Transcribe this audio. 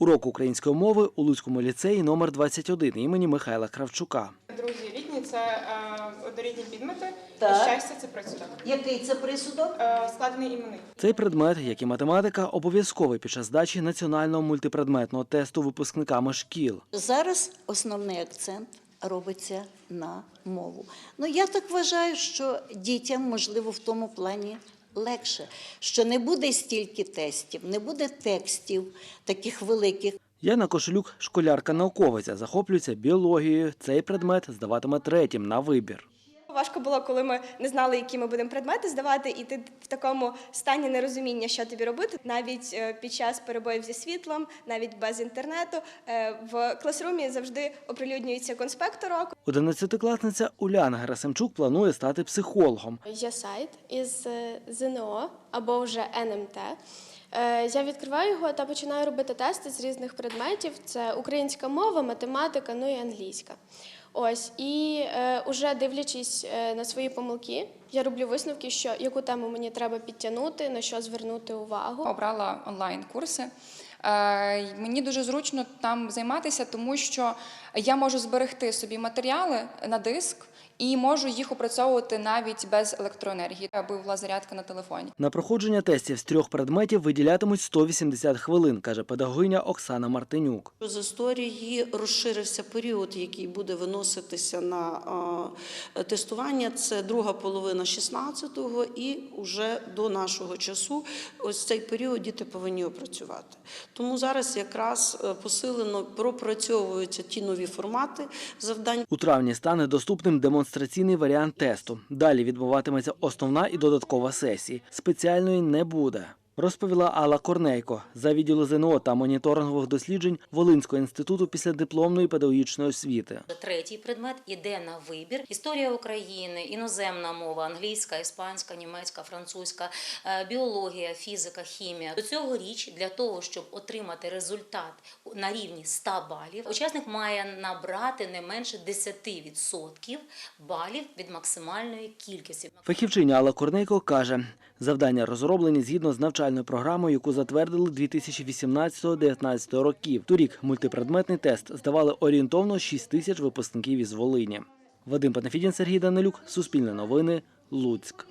Урок української мови у Луцькому ліцеї номер 21 імені Михайла Кравчука. Друзі, рідні це е, однорідні підмети. Так. І щастя це присудок. Який це присудок? Е, складений іменник. Цей предмет, як і математика, обов'язковий під час здачі національного мультипредметного тесту випускниками шкіл. Зараз основний акцент робиться на мову. Ну я так вважаю, що дітям можливо в тому плані. Легше, що не буде стільки тестів, не буде текстів таких великих. Яна Кошелюк, школярка-науковиця, захоплюється біологією. Цей предмет здаватиме третім на вибір. Важко було, коли ми не знали, які ми будемо предмети здавати, і ти в такому стані нерозуміння, що тобі робити. Навіть е, під час перебоїв зі світлом, навіть без інтернету, е, в класрумі завжди оприлюднюється конспект уроку. Одинадцятикласниця Уляна Герасимчук планує стати психологом. Є сайт із е, ЗНО або вже НМТ. Я відкриваю його та починаю робити тести з різних предметів: це українська мова, математика, ну і англійська. Ось і е, уже дивлячись е, на свої помилки, я роблю висновки, що яку тему мені треба підтягнути, на що звернути увагу. обрала онлайн-курси. Е, й Мені дуже зручно там займатися, тому що я можу зберегти собі матеріали на диск і можу їх опрацьовувати навіть без електроенергії, аби була зарядка на телефоні. На проходження тестів з трьох предметів виділятимуть 180 хвилин, каже педагогиня Оксана Мартинюк. З історії розширився період, який буде виноситися на е, тестування. Це друга половина 16-го і вже до нашого часу. Ось цей період діти повинні опрацювати. Тому зараз якраз е, посилено пропрацьовуються ті нові формати завдань. У травні стане доступним демонстраційний варіант тесту. Далі відбуватиметься основна і додаткова сесії. Спеціальної не буде. Розповіла Алла Корнейко за відділу ЗНО та моніторингових досліджень Волинського інституту післядипломної педагогічної освіти. Третій предмет іде на вибір: історія України, іноземна мова, англійська, іспанська, німецька, французька, е, біологія, фізика, хімія. До цього річ для того, щоб отримати результат на рівні 100 балів, учасник має набрати не менше 10% балів від максимальної кількості. Фахівчиня Алла Корнейко каже, завдання розроблені згідно з навчальною програмою, яку затвердили 2018-2019 років. Торік мультипредметний тест здавали орієнтовно 6 тисяч випускників із Волині. Вадим Панафідін, Сергій Данилюк, Суспільне новини, Луцьк.